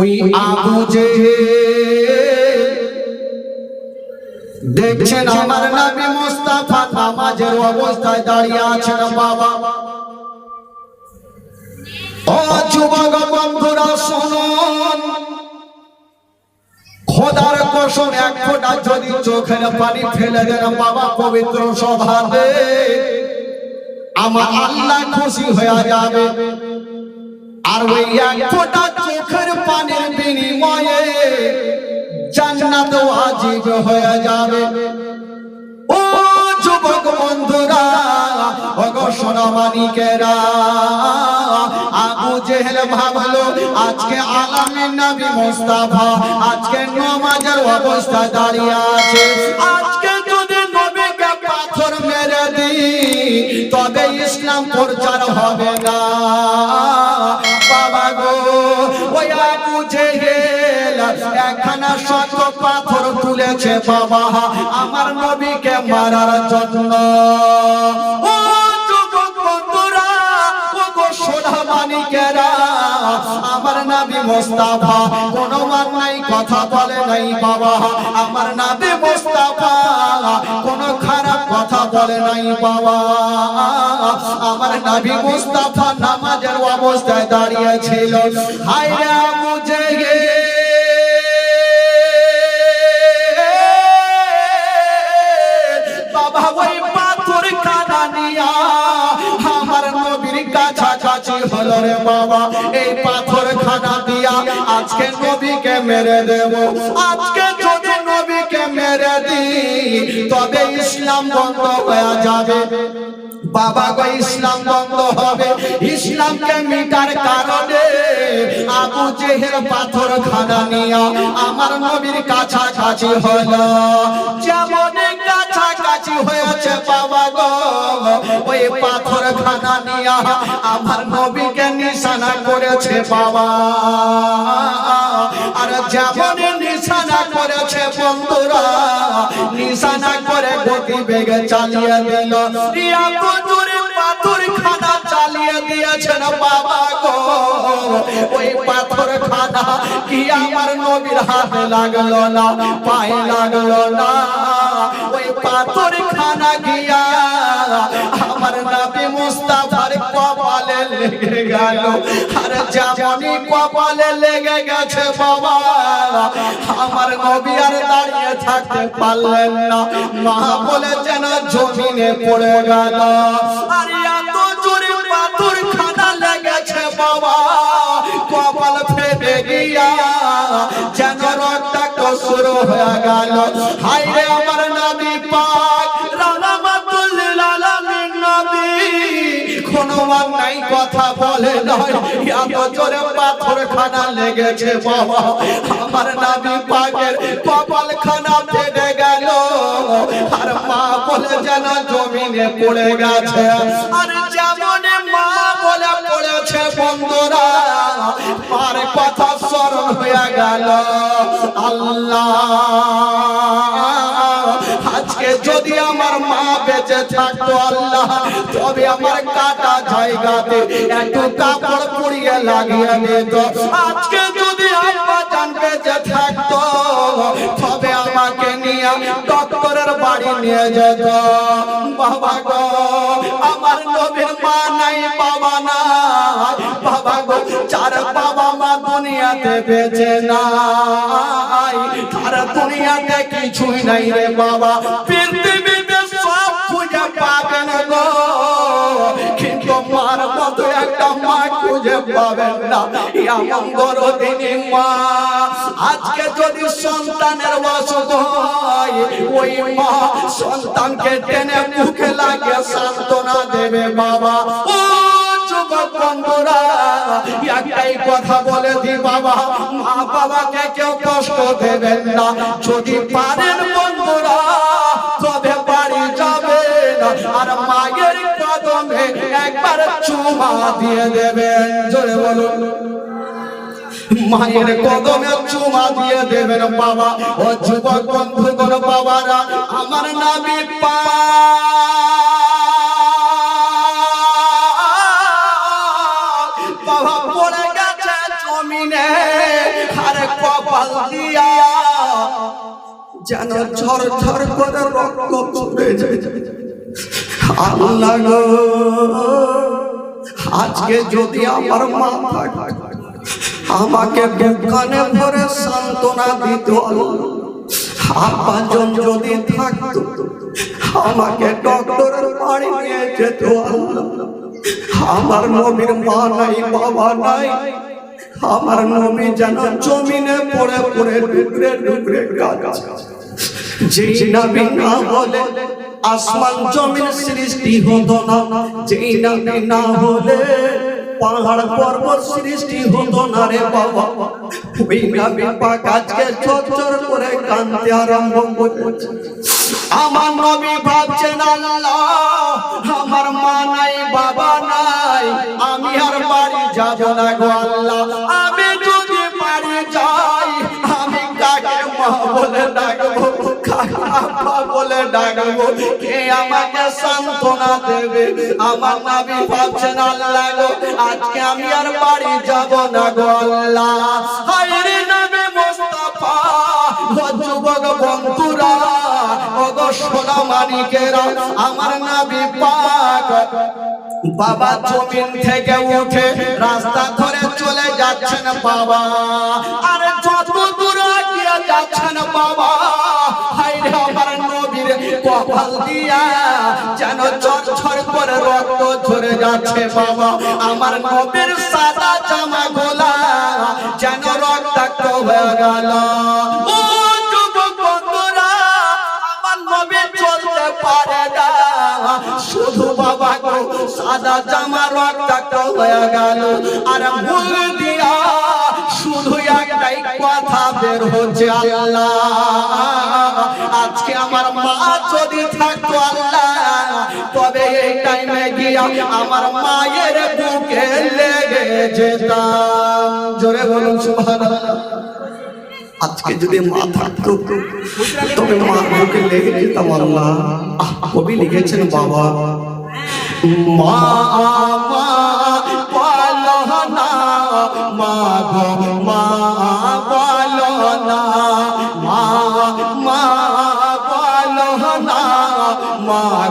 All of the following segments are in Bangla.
ওই আবু যে দেখছেন আমার নবী মুস্তাফা নামাজের অবস্থায় দাঁড়িয়ে আছেন বাবা। ও যুবক বন্ধুরা শুনুন। খোদার কসম এক ফোঁটা যদি চোখের পানি ফেলে দেন বাবা পবিত্র সভাতে আমার আল্লাহ খুশি হয়ে যাবে। আর ওই এক ফোঁটা চোখের পানির বিনিময়ে জান্নাত ওয়াজিব হয়ে যাবে। ও যুবক বন্ধুরা ওগো আজকে নমাজের অবস্থায় দাঁড়িয়ে আছে। আজকে তবে ইসলাম প্রচার হবে না। বাবা গো, ওই আবু জেহেল একখানা শত পাথর তুলেছে বাবা। আমার নবীকে মারার জন্য। মোস্তাফা নাই, কথা বলে নাই বাবা। আমার নাবি মোস্তাফা, কোনো খারাপ কথা বলে নাই বাবা। আমার নাবি মোস্তাফা নামাজের অবস্থায় দাঁড়িয়ে ছিল। কাছাকাছি রে বাবা। এই পাথর খানা দিয়া আজকে নবীকে মেরে দেব। আজকে যদি নবীকে মেরে দিই, তবে ইসলাম বন্ধ হয়ে যাবে। বাবা গো, ইসলাম বন্ধ হবে। ইসলামকে মিটার কারণে আবু জেহেল পাথর খানা নিয়া আমার নবীর কাছাকাছি হলো। যেমন কাছাকাছি হয়েছে বাবা গো। ওই পাথর খানা নিয়া আমার নবীকে নিশানা করেছে বাবা। আর যেমন নিশানা করেছে বন্ধুরা, নিশানা করে গতি বেগে চালিয়ে দিল। রিয়া জোরে পাথর খানা চালিয়ে দিয়েছেন বাবা গো। ওই পাথর খানা কি আমার নবীর হাতে লাগল না, পায়ে লাগল না? ওই পাথর খানা গিয়া আমার নবী মুস্তাফার কপালে লেগে গেল। আর যেমনই কপালে লেগে গেছে বাবা। আমার নবী আর দাঁড়িয়ে থাকতে পারলেন না। মা বলে যেন জমিনে পড়ে গেল। আর এত জোরে পাথর খানা লেগেছে বাবা। কপাল ফেটে গিয়া যেন রক্ত শুরু হয়ে গেল। হাই কোনো নাই কথা বলে নয়। এত জোরে পাথর খানা লেগেছে আমার নবী পাকের কপাল খানা ফেটে গেল। আর মা বলে যেন জমিনে পড়ে গেছে। আর যেমন মা বলে পড়েছে বন্ধুরা আর কথা স্মরণ হয়ে গেল। আল্লাহ। যদি আমার মা বেঁচে থাকতো আল্লাহ, তবে আমার কাটা জায়গাতে একটু কাপড় পুড়িয়ে লাগিয়ে দিত। আজকে যদি আব্বা জান বেঁচে থাকতো, তবে আমাকে নিয়ে ডক্টরের বাড়ি নিয়ে যেত। বাবা গো, আমার নবীর মা নাই, বাবা না বাবা গো, চার মা দুনিয়াতে বেঁচে নাই। তার দুনিয়াতে কিছুই নাই রে বাবা। পৃথিবীতে সব খুঁজে পাবেন গো। কিন্তু মার মতো একটা মা খুঁজে পাবেন না। এমন বড় দিনী মা। আজকে যদি সন্তানের অসুখ হয়, ওই মা সন্তানকে টেনে মুখে লাগে সান্ত্বনা দেবে বাবা। ও একটাই কথা বলে দি বাবা, মা বাবাকে কেউ কষ্ট দেবেন না। যদি পারেন বন্ধুরা, তবে বাড়ি যাবেন। আর মায়ের কদমে একবার চুমা দিয়ে দেবেন। জোরে বলুন। মায়ের কদমে চুমা দিয়ে দেবেন বাবা। ও যুবক বন্ধুগণ, বাবারা, আমার নামে পা যেন ঝর ঝর করে রক্ত যায়। আল্লাহ, আজকে যদি আমার মা আমাকে বুকানে ভরে সান্ত্বনা দিত আব্বাজন যদি থাকতো, আমাকে ডক্টরের বাড়ি নিয়ে যেত আমার নবীর মা নাই, বাবা নাই। আমার নবী যেন জমিনে পড়ে পড়ে ডুকরে ডুকরে কাজ যেই নবী না হলে আসমান সৃষ্টি হতো না। যেই নবী না হলে পাহাড় পর্বত সৃষ্টি হতো না রে বাবা। ওই নবী পাক আজকে চচ্চর করে কাঁদতে আরম্ভ করেছে। আমার নবী ভাবছেন আল্লাহ আমার মা নাই বাবা নাই। আমি আর বাড়ি যাব না গো আল্লাহ। আমাকে সান্ত্বনা দেবে। আমার ভাবছেন, আল্লাহ গো, আজকে আমি আর বাড়ি যাব না গো, আল্লাহ। বন্ধুরা বাবা জমিন থেকে উঠে রাস্তা ধরে চলে যাচ্ছেন বাবা। আর যত দূর যাচ্ছেন বাবা যেন ঝরঝর করে রক্ত ঝরে যাচ্ছে, বাবা। আমার নবীর সাদা জামা গোলা যেন রক্তাক্ত হয়ে গেল। পারে শুধু বাবা গো, সাদা জামা রক্তাক্ত হয়ে গেল। আর ভুল দিয়া শুধু একটাই কথা বের হচ্ছে, আল্লাহ। আজকে আমার মা যদি থাকতো আল্লাহ, তবে এই টাইমে গিয়া আমার মায়ের বুকে লেগে যেতাম। জোরে বলুন, সুবহানাল্লাহ। আজকে যদি মা থাকতো, তবে মা বুকে লেগে যেতাম আল্লাহ। কবি লিখেছেন বাবা, মা মা বলো না, মা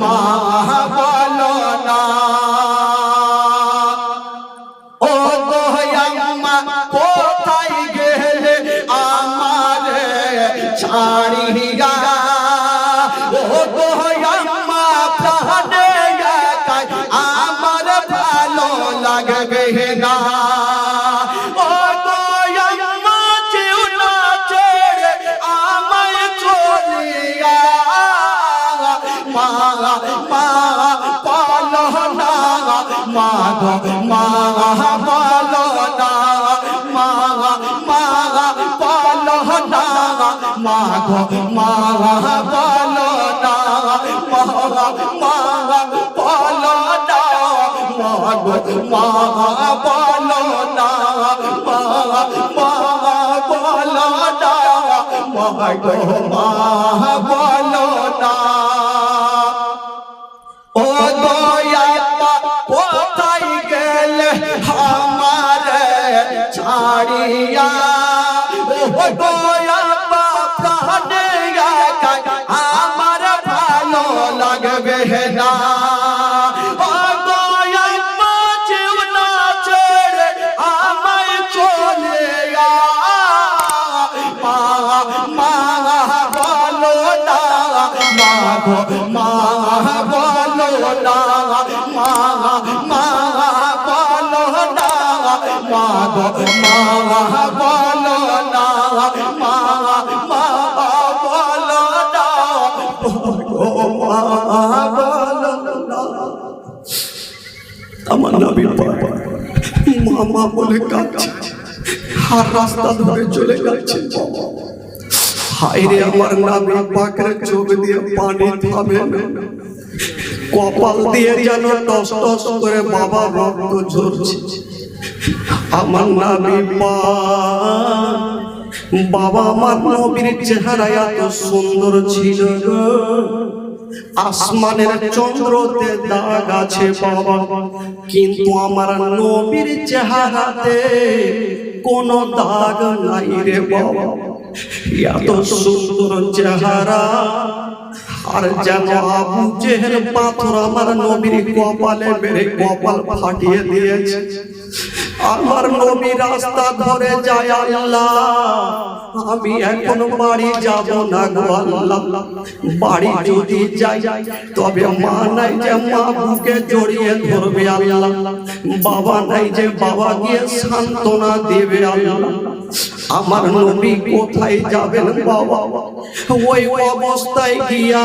মা মা পালো না মা মা পালো না মা গো মা পালো না মা মা পালো না মা গো মা পালো না মা মা পালো না মা গো মা পালো মা গো বলো না, মা মা বলো না, মা গো, মা বলো না, মা মা বলো না মা বলো কাঁদছে। আর রাস্তা ধরে চলে যাচ্ছে। হায়রে আমার নামে পাখের চোখ দিয়ে পানি থামে কপাল দিয়ে যেন টস টস করে বাবা রক্ত ঝরছে। আমার নামে পা। বাবা আমার নবীর চেহারা এত সুন্দর ছিল আসমানের চন্দ্রতে দাগ আছে বাবা। কিন্তু আমার নবীর চেহারাতে কোনো দাগ নাই রে বাবা। এত সুন্দর চেহারা আর যেন আবু জেহেল পাথর আমার নবীর কপালে মেরে কপাল ফাটিয়ে দিয়েছে আমার নবী রাস্তা ধরে যায় আল্লাহ। আমি এখন বাড়ি যাব না গো আল্লাহ। বাড়ি যদি যাই, তবে মা নাই যে মা বুকে জড়িয়ে ধরবে আল্লাহ। বাবা নাই যে বাবা গিয়ে সান্ত্বনা দেবে আল্লাহ। আমার নবী কোথায় যাবেন বাবা? ওই অবস্থায় গিয়া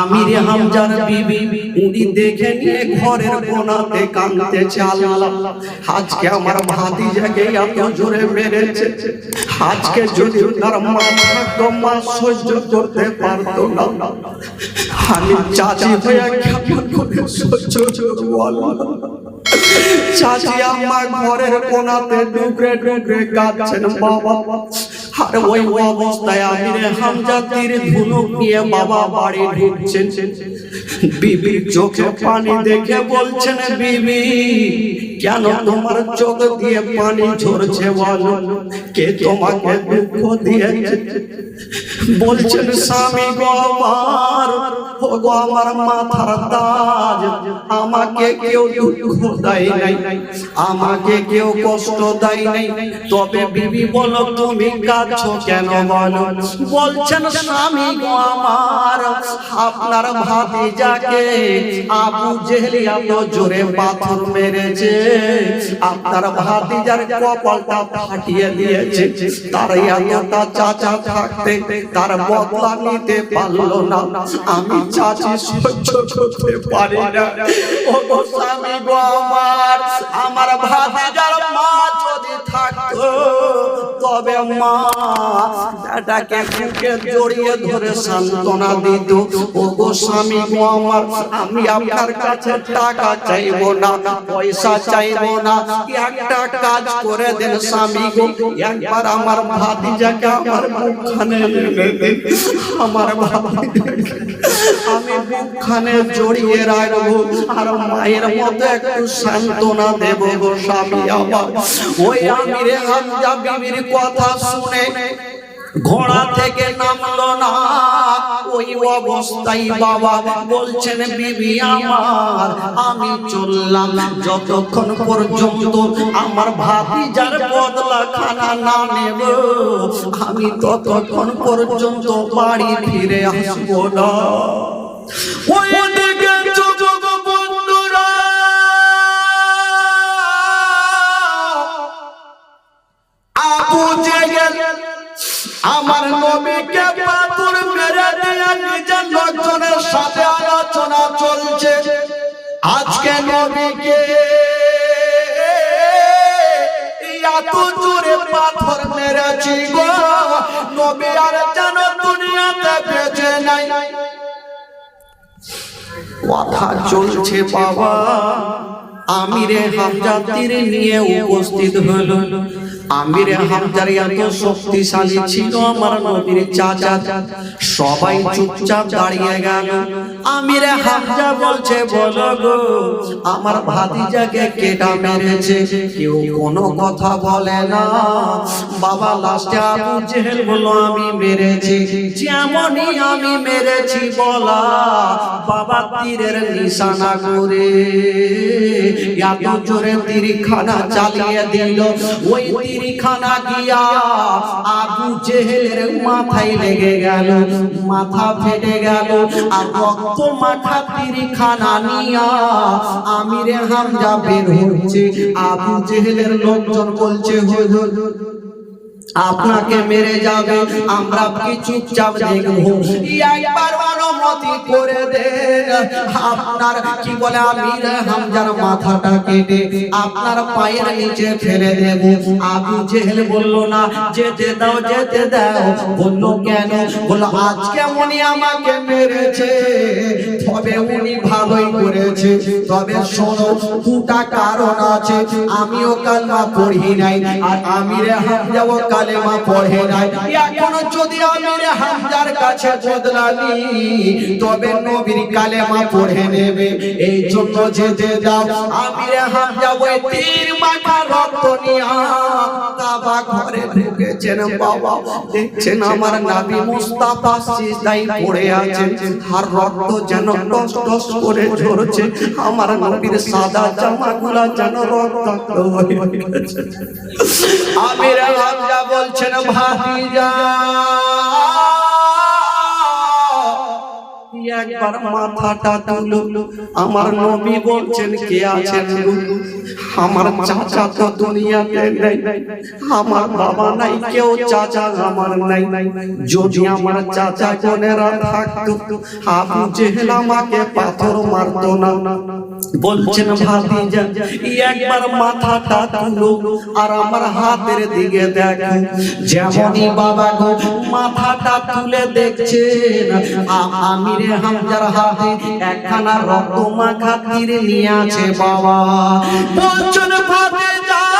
আমির হামজার বিবি, উনি দেখে নিয়ে ঘরের কোনাতে কাঁদতেছে আল্লাহ আজকে আমার ভাতিজাকে এত জোরে মেরেছে। আজকে যদি তার মাথা মা সহ্য করতে পারতো না। আমি চাচি হয়ে চাচি আমার ঘরের কোনাতে ডুকরে ডুকরে কাঁদছেন বাবা। আর ওই অবস্থায় আমিরে হামজা তীর ধুনুক নিয়ে বাবা বাড়ি ঢুকছেন। বিবির চোখে পানি দেখে বলছেন, বিবি, কেন তোমার চোখ দিয়ে পানি ঝরছে বলো? কে তোমাকে দুঃখ দিয়েছে? বলছেন, স্বামী গো আমার ও গো আমার মাথার তাজ, আমাকে কেউ দুঃখ দেয় নাই, আমাকে কেউ কষ্ট দেয় নাই। তবে বিবি বলো, তুমি কাঁদছো কেন বলো? বলছেন, স্বামী গো আমার, আপনার ভাতিজাকে আবু জেহেলি এত জোরে পাথর মেরেছে। আপনার ভাতিজার কপালটা ফাটিয়ে দিয়েছে। তার এতটা চাচা থাকতে তার বদলা নিতে পারল না। আমি চাচি সহ্য করতে পারি না। ও গো স্বামী গো আমার আমার ভাতিজার মা যদি থাকতো, তবে মা বেটাকে বুকে জড়িয়ে ধরে সান্ত্বনা দিত, ও গো স্বামী গো আমার, আমি আপনার কাছে টাকা চাইব না, পয়সা চাইব না একটা কাজ করে দেন স্বামী গো, একবার আমার ভাতিজাকে আমার মুখখানে আমার আমি মুখখানে জড়িয়ে রাখব, আর মায়ের মতো একটু সান্ত্বনা দেব গো স্বামী আমার। ওই আমিরে কথা শুনে ঘোড়া থেকে নামলো না। ওই অবস্থায় বাবা বলছেন, বিবি আমার, আমি চললাম যতক্ষণ পর্যন্ত আমার ভাতিজার বদলা খানা না নেব, আমি ততক্ষণ পর্যন্ত বাড়ি ফিরে আসব না। ওই দিকে আবু আমার নবীকে পাথর মেরে দিয়ে নিজের লোকজনের সাথে আলোচনা চলছে। আজকে নবীকে এত জোরে পাথর মেরেছি গো। নবী আর যেন দুনিয়াতে বেঁচে নাই। কথা চলছে বাবা। আমিরে হামজা তীর নিয়ে উপস্থিত হলো। আমিরে হামজার এত শক্তিশালী ছিল আমার নবীর চাচা। সবাই চুপচাপ দাঁড়িয়ে গেল। আমিরে হামজা বলছে, বলো গো। আমার ভাতিজাকে কেটা মেরেছে? কেউ কোনো কথা বলে না। বাবা লাস্টে আবু জেহেল বলল, আমি মেরেছি। যেমনই আমি মেরেছি, বলা বাবা তীরের নিশানা করে। এত জোরে তীর খানা চালিয়ে দিল। ওই তীরখানা গিয়া আবু জেহেলের মাথায় লেগে গেল, মাথা ফেটে গেল। আর রক্ত মাখা তীরখানা নিয়া আমিরে হামজা বের হচ্ছে। আবু জেহেলের লোকজন বলছে আপনাকে মেরে যাবে, আমরা কি চুপচাপ দেখব? অনুমতি করে দেন। আপনার কি বলে আমির হামজার মাথাটা কেটে আপনার পায়ের নিচে ফেলে দেব। আবু জেহেল বলল, না, যেতে দাও যেতে দাও। বলল, কেন? বলল আমাকে মেরেছে। তবে উনি ভালোই করেছে। তবে শোনো, দুটা কারণ আছে। আমিও কালমা পড়ি নাই, আর আমিরে হামজাও কালেমা পড়ে নাই। এখনও যদি আমিরে হামজার কাছে বদলানি তবে নবীর কালেমা পড়ে নেবে। এই জন্য যেতে দাও। আমিরে হামজা ওই তীর মাথা রক্ত নিয়া। কাবা ঘরে ঢুকেছেন বাবা। দেখছেন আমার নাবি মুস্তাফা সিজদাই পড়ে আছে আর রক্ত যেন টস টস করে ঝরছে। আমার নবীর সাদা জামাগুলা যেন রক্ত হয়ে গেছে। বলছেন ভাতিজা। একবার মাথাটা তুলো আমার নবী বলছেন, কে আছেন আমার চাচা তো দুনিয়াতে নেই। আমার বাবা নাই, কেউ চাচা আমার নাই। যদি আমার চাচা বোনেরা থাকতো, আবু জেহেল আমাকে পাথর মারতো না। বলছেন, ভাতিজা একবার মাথাটা তুলো আর আমার হাতের দিকে দেখো। যেমনই বাবা গো মাথাটা তুলে দেখছেন আমিরে হামজার হাতে একখানা রক্ত মাখা তীর আছে বাবা। বলছেন ভাবে যেই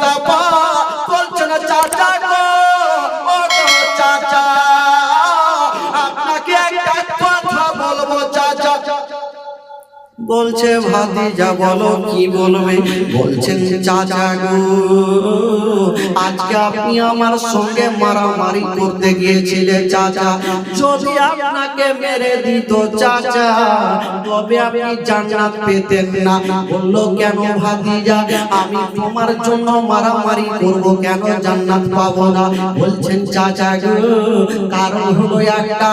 নবী বলছো না চাচা গো। বলছে ভাতিজা, বলো কি বলবে? বলছেন, চাচা গো, আজকে আপনি আমার সঙ্গে মারামারি করতে গিয়েছিলেন চাচা। যদি আপনাকে মেরে দিত, চাচা, তবে আপনি জান্নাত পেতেন না। বলল, কেন ভাতিজা? আমি তোমার জন্য মারামারি করব, কেন জান্নাত পাবো না? বলছেন, চাচা গো, কারণ হলো একটা